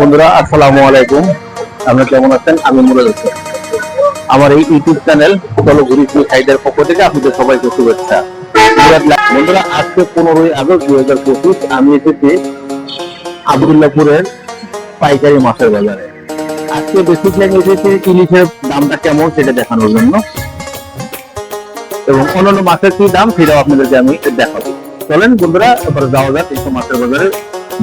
বন্ধুরা, আসসালামু আলাইকুম। আপনারা কেমন আছেন? আমি মুরাদ হোসেন। আমার এই ইউটিউব চ্যানেল চলো ঘুরি ঘুরি খাইদের পক্ষ থেকে আপনাদের সবাইকে শুভেচ্ছা। বন্ধুরা, আজকে পনেরোই আগস্ট দুই হাজার পঁচিশ, আমি এসেছি আবদুল্লাপুরের পাইকারি মাছের বাজারে। আজকে বেসিক্যালি আমি এসেছি ইলিশের দামটা কেমন সেটা দেখানোর জন্য। এবং অন্যান্য মাছের কি দাম সেটাও আপনাদেরকে আমি দেখাবো। চলেন বন্ধুরা, এবার যাওয়া যাক এই মাছের বাজারে।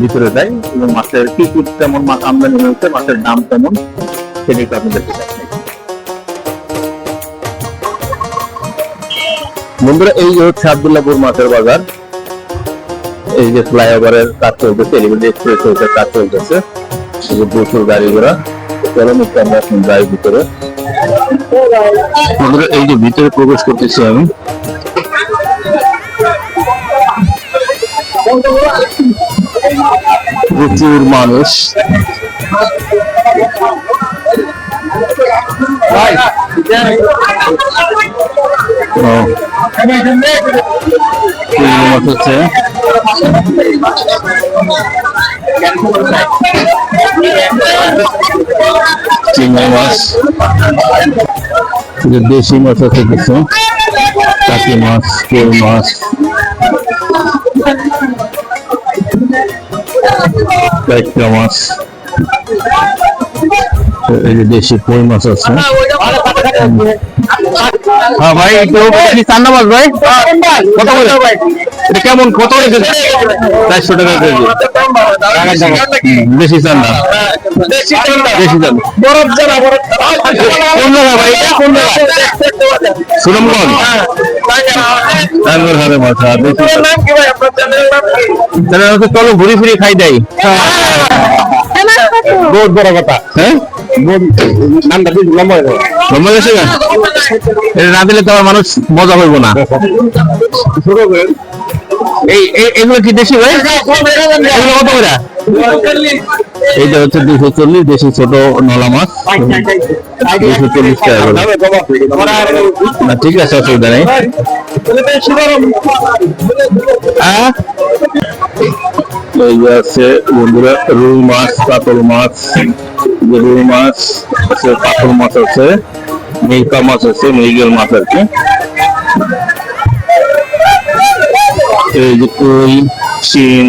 ভিতরে যাই এবং মাছের কি কি কেমন মাছ আমদানি হয়েছে, মাছের দাম কেমন সেটা একটু আপনাদেরকে দেখাই। বন্ধুরা, এই যে হচ্ছে আবদুল্লাপুর মাছের বাজার। এই যে ফ্লাইওভারের কাজ চলতেছে এলিভেন্ট এক্সপ্রেস হচ্ছে কাজ চলতেছে। প্রচুর গাড়ি ঘোড়া চলেন একটু আমরা এখন যাই ভিতরে। বন্ধুরা, এই যে ভিতরে প্রবেশ করতেছি আমি। প্রচুর মানুষ। হচ্ছে চিংড়ি মাছ দেশি মাছ আছে কিছু কাকি মাছ কই মাছ। কাইকা মাছ এই যে দেশি কই মাছ আছে। হ্যাঁ ভাই কি চান্না মাছ ভাই? কত করে? এটা কেমন কত করে চারশো টাকা কেজি। দেশি চান্না দেশি চান্না বরফ জানা বরফ কোন জায়গা ভাই? কোন জায়গা সুনামগঞ্জ? হ্যাঁ, চলো ঘুরি ফিরি খাই দেয়। বহুত বড় কথা। হ্যাঁ? নামটা লম্বা হয়ে যাবে। লম্বা গেছে না এটা না দিলে তো মানুষ মজা হইব না। এই এই- এগুলো কি দেশি ভাই? এগুলো কত করে? এইটা হচ্ছে দুশো চল্লিশ, দেশি ছোট নলা মাছ। দুশো চল্লিশ টাকা ঠিক আছে, অসুবিধা নেই। আছে বন্ধুরা, রুই মাছ কাতল মাছ যে রুই মাছ, আছে কাতল মাছ আছে, মিল্কা মাছ আছে, মৃগেল মাছ আর কি। এই যে কই শিম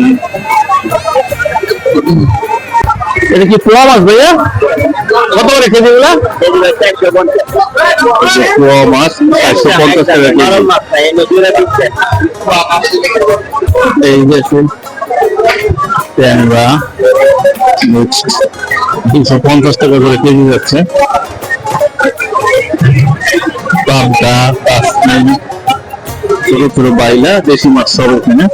এটা কি পোয়া মাছ ভাইয়া? কত করে কেজি গুলা পোয়া মাছ একশো পঞ্চাশ টাকা কেজি। এই ফুল ট্যাংরা দুশো পঞ্চাশ টাকা করে কেজি যাচ্ছে। পাবদা, কাশ্মীর ছোট ছোট বাইলা, দেশি মাছ সব এখানে।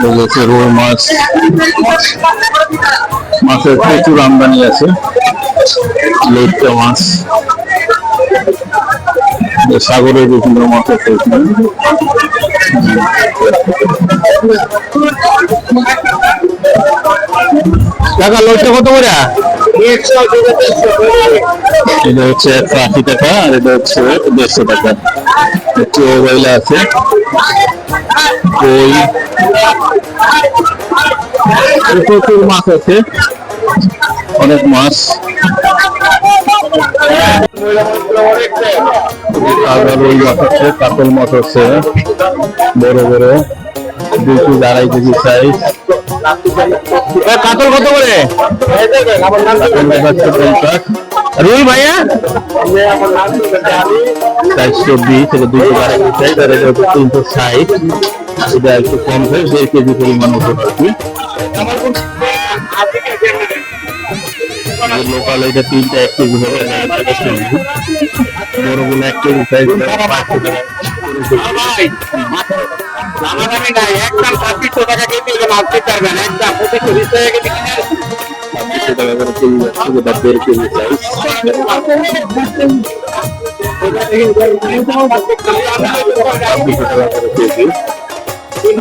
যে মাছ। মাছের প্রচুর আমদানি আছে। লেটকা মাছ। যে সাগরের বিভিন্ন মাছ আছে টাকা লোকটা কত করে? এটা হচ্ছে একশো আশি টাকা আর এটা হচ্ছে দেড়শো টাকা। একটু ওয়াইলা আছে কই প্রচুর মাছ আছে, অনেক মাছ। মাছ আছে, কাতল মাছ আছে, বড় বড়। দুই কেজি আড়াই কেজি সাইজ কাতল কত করে? রুই ভাইয়া? চারশো বিশ আর এটা তিনশো ষাট এটা একটু কম হয় দেড় কেজি পরিমাণ হতে পারছি লোকাল এটা তিনটা এক কেজি হবে বড়গুলো এক কেজি সাইজ পাঁচশো টাকা আমাদের নাই একদম ছাব্বিশশো টাকা কেজি হলে মাছ দিতে পারবেন একদম পঁচিশশো বিশ টাকা কেজি কিনে ছাব্বিশশো টাকা করে কেজি যাচ্ছে যেটা দেড় কেজি সাইজ ছাব্বিশশো টাকা করে কেজি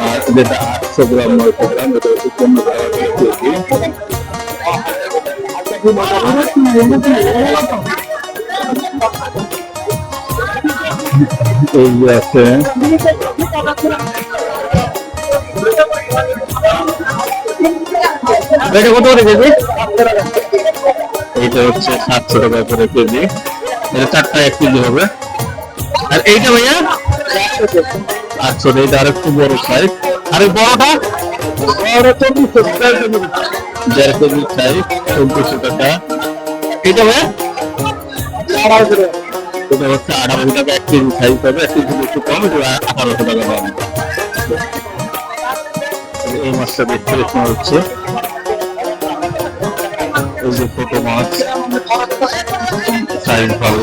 আর যেটা আটশো গ্রাম নয়শো গ্রাম এটা হচ্ছে পনেরো টাকা করে কেজি এই আছে। এইটা হচ্ছে সাতশো টাকা করে কেজি। এটা চারটা এক কেজি হবে। আর এইটা ভাইয়া? আটশো এইটা আর একটু বড় সাইজ আর এই বড়টা? বড় দেড় কেজি সাইজ চব্বিশশো টাকা। এইটা ভাইয়া? এটা হচ্ছে আঠারোশো টাকা এক কেজি সাইজ হবে, এক কেজি একটু কম আঠারোশো টাকা দাম। এই মাছটা দেখতে দেখতে হচ্ছে। এই যে ছোট মাছ, সাইজ ভালো।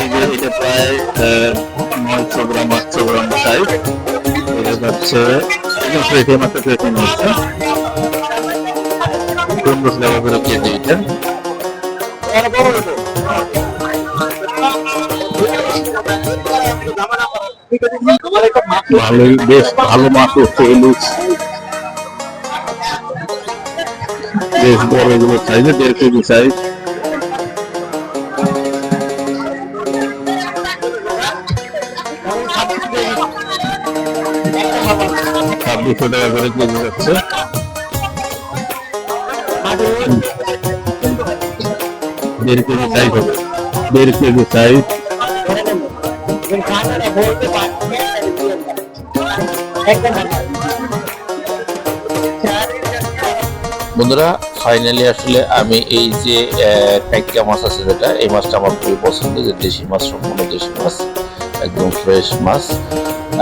এই যে এটা প্রায় নয়শো গ্রাম, আটশো গ্রাম সাইজ। হচ্ছে টাকা করে কেজি এটা ভালোই বেশ ভালো মাছ হচ্ছে ইলিশ বেশ বড় এগুলো সাইজে দেড় কেজি সাইজ ছাব্বিশশো টাকা করে কেজি যাচ্ছে হবে। বন্ধুরা ফাইনালি আসলে আমি এই যে টাইকা মাছ আছে যেটা, এই মাছটা আমার খুবই পছন্দ, যে দেশি মাছ, সম্পূর্ণ দেশি মাছ, একদম ফ্রেশ মাছ।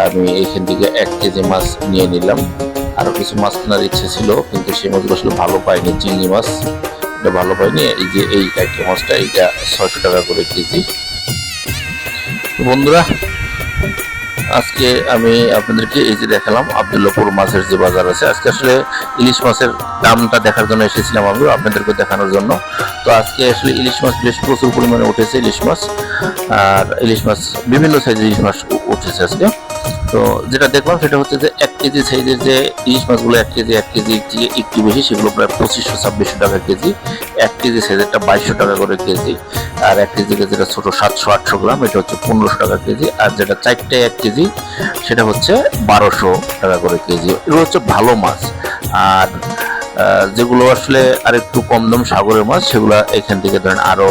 আমি এইখান থেকে এক কেজি মাছ নিয়ে নিলাম। আরও কিছু মাছ কেনার ইচ্ছে ছিল, কিন্তু সেই মাছগুলো আসলে ভালো পাইনি, চিংড়ি মাছ। এটা ভালো পাইনি। এই যে এই টাইকা মাছটা, এইটা ছয়শো টাকা করে কেজি। বন্ধুরা, আজকে আমি আপনাদেরকে এই যে দেখালাম, আবদুল্লাপুর মাছের যে বাজার আছে। আজকে আসলে ইলিশ মাছের দামটা দেখার জন্য এসেছিলাম আমি আপনাদেরকে দেখানোর জন্য। তো আজকে আসলে ইলিশ মাছ বেশ প্রচুর পরিমাণে উঠেছে, ইলিশ মাছ। আর ইলিশ মাছ, বিভিন্ন সাইজের ইলিশ মাছ উঠেছে আজকে। তো যেটা দেখলাম সেটা হচ্ছে যে এক কেজি সাইজের যে ইলিশ মাছগুলো এক কেজি এক কেজি একটু বেশি, সেগুলো প্রায় পঁচিশশো, ছাব্বিশশো টাকা কেজি। এক কেজি সাইজেরটা বাইশশো টাকা করে কেজি। আর এক কেজি যেটা ছোট সাতশো, আটশো গ্রাম, এটা হচ্ছে পনেরোশো টাকা কেজি। আর যেটা চারটে এক কেজি, সেটা হচ্ছে বারোশো টাকা করে কেজি। এগুলো হচ্ছে ভালো মাছ। আর যেগুলো আসলে আর একটু কম দাম সাগরের মাছ, সেগুলো এখান থেকে ধরেন আরও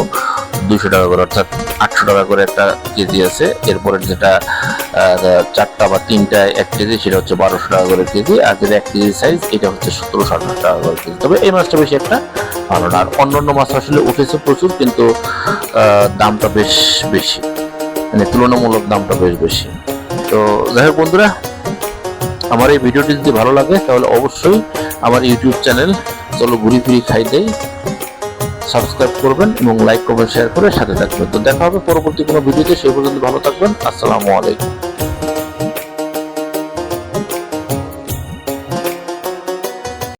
দুশো টাকা করে, অর্থাৎ আটশো টাকা করে একটা কেজি আছে। এরপরে যেটা চারটা বা তিনটা এক কেজি, সেটা হচ্ছে বারোশো টাকা করে কেজি। আর যেটা এক কেজি সাইজ এটা হচ্ছে সতেরোশো আঠারো টাকা করে কেজি। তবে এই মাছটা বেশি একটা ভালো না। আর অন্যান্য মাছ আসলে উঠেছে প্রচুর, কিন্তু দামটা বেশ বেশি। মানে তুলনামূলক দামটা বেশ বেশি। তো যাই হোক বন্ধুরা, আমার এই ভিডিওটি যদি ভালো লাগে, তাহলে অবশ্যই আমার ইউটিউব চ্যানেল চলো ঘুরি ফিরি খাই দেই। সাবস্ক্রাইব করবেন এবং লাইক, কমেন্ট শেয়ার করে সাথে থাকবেন। তো দেখা হবে পরবর্তী কোনো ভিডিওতে, সেই পর্যন্ত ভালো থাকবেন। আসসালামু আলাইকুম।